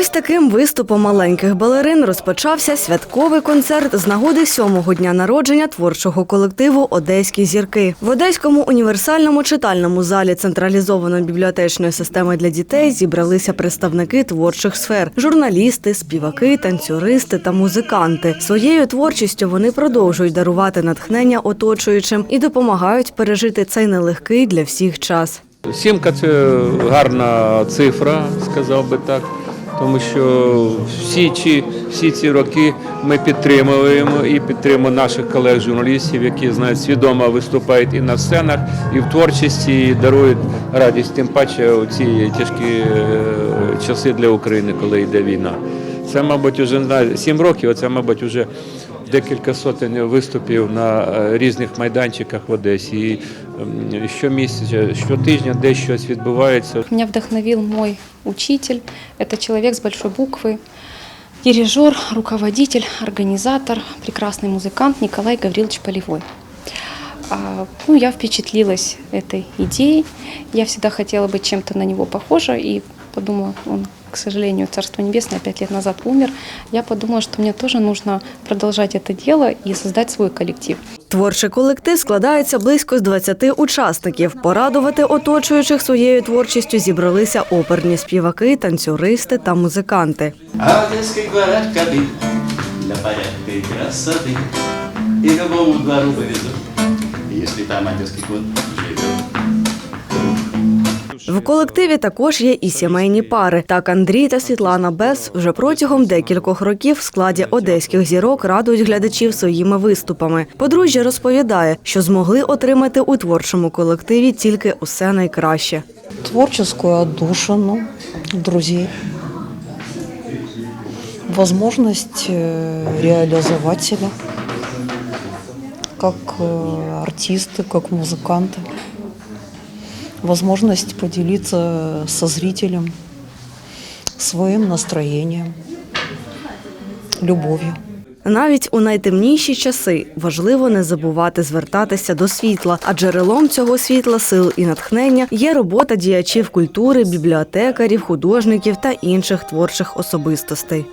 Ось таким виступом маленьких балерин розпочався святковий концерт з нагоди сьомого дня народження творчого колективу Одеські зірки в Одеському універсальному читальному залі централізованої бібліотечної системи для дітей зібралися представники творчих сфер: журналісти, співаки, танцюристи та музиканти. Своєю творчістю вони продовжують дарувати натхнення оточуючим і допомагають пережити цей нелегкий для всіх час. Сімка це гарна цифра, сказав би так. Тому що всі, ці, всі ці роки ми підтримуємо і підтримуємо наших колег-журналістів, які знають, свідомо виступають і на сценах, і в творчості, і дарують радість, тим паче у ці тяжкі е, часи для України, коли йде війна. Це, мабуть, вже сім років, це, мабуть, вже декілька сотень виступів на е, різних майданчиках в Одесі. І ем, щомісяця, щотижня десь щось відбувається. Меня вдохновил мой учитель. Это человек с большой буквы, дирижер, руководитель, организатор, прекрасный музыкант Николай Гаврилович Полевой. А, Ну, я впечатлилась этой идеей. Я всегда хотела быть чем-то на него похожа и подумала, он, к сожалению, Царство Небесное пять лет назад умер. Я подумала, что мне тоже нужно продолжать это дело и создать свой коллектив. Творчий колектив складається близько з 20 учасників. Порадувати оточуючих своєю творчістю зібралися оперні співаки, танцюристи та музиканти. Для порядка и красоты И любому двору повезу Если там одесский кот В колективі також є і сімейні пари. Так Андрій та Світлана Бес вже протягом декількох років в складі одеських зірок радують глядачів своїми виступами. Подружжя розповідає, що змогли отримати у творчому колективі тільки усе найкраще. творческую отдушину друзей, возможность э, реализовать себя как э, артисты, как музыканты, возможность поделиться со зрителем своим настроением, любовью. Навіть у найтемніші часи важливо не забувати звертатися до світла, а джерелом цього світла, сил і натхнення є робота діячів культури, бібліотекарів, художників та інших творчих особистостей.